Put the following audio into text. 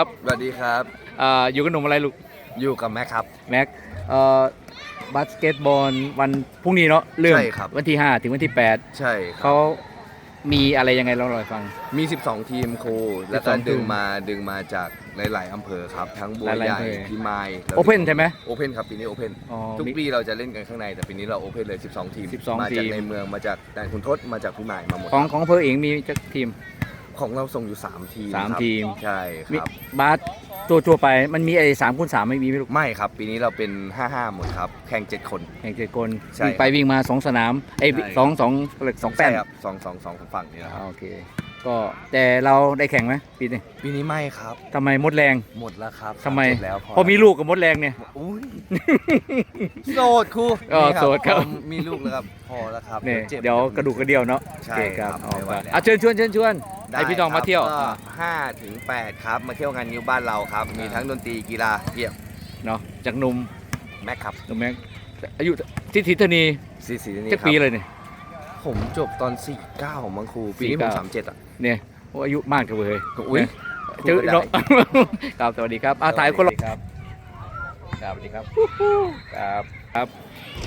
ครับสวัสดีครับ เอ่ออยู่กับหนุ่มอะไรลูก อยู่กับแม็กครับ แม็กเอ่อบาสเกตบอลวันพรุ่งนี้เนาะเรื่องใช่ครับ วันที่ 5 ถึงวันที่ 8 ใช่ครัเขาบมีอะไรยังไงเราลอยฟัง มี 12 ทีมครูแล้วก็12ดึงมาดึงมาจากหลาย ๆอำเภอครับ ทั้งบัวหลายๆใหญ่อำเภอพิมายโอเพนใช่ไหมโอเพนครับปีนี้โอเพนอ๋อทุกมีปีเราจะเล่นกันข้างในแต่ปีนี้เราโอเพนเลย 12 ทีม 12มาจากทีมในเมืองมาจากแดนคุณทศมาจากพิมายมาหมด ของของอำเพอเองมีจักทีม ของเราส่งอยู่ 3 ทีมสามครับทีม ใช่มีครับ บาสตัวตัวไปมันมีไอ้สามคูณสามไม่มีไหมลูกไม่ครับ ปีนี้เราเป็น 5-5 หมดครับ แข่ง 7 คน แข่งเจ็ดคนใช่วิ่งไปวิ่งมาสองสนามไอ้ยใช่ สองสองสองแป้ใช่นครับสองสองสองของฝั่งนี้นะครับอ่าโอเค ก็แต่เราได้แข่งไหมปีนี้ปีนี้ไม่ครับ ทำไมมดแรงหมดแล้วครับทำไมหดแล้วพอมีลูกกับมดแรงเนี่ย อุ้ยโสดครูอ๋อนี่โสดครับพอมีลูกแล้วครับพอแล้วครับเนี่ยจ็บ เดี๋ยวกระดูกกระเดี่ยวเนาะใช่โอเคครับครับเอาไม่ไหวไปแล้ว อะเชิญชวนเชิญชวนได้ให้พี่น้องมาเที่ยวครับก็ห้าถึงแปดครับ มาเที่ยวงานนิ้วบ้านเราครับ มีทั้งดนตรีกีฬาเยี่ยมเนาะจากหนุ่มแม็กครับหนุ่มแม็กอายุที่ทิศนีสี่สี่นี่จะครับปีเลยเนี่ย ผมจบตอนสี่เก้ามังครูปีนี้ผม49สามเจ็ดอะ เนี่ยโอ้อายุมากจังเลยอุ้ยเจอพูดได้เนาะครับสวัสดีครับอาถ่ายคนละครับ ครับสวัสดีครับ ครับครับ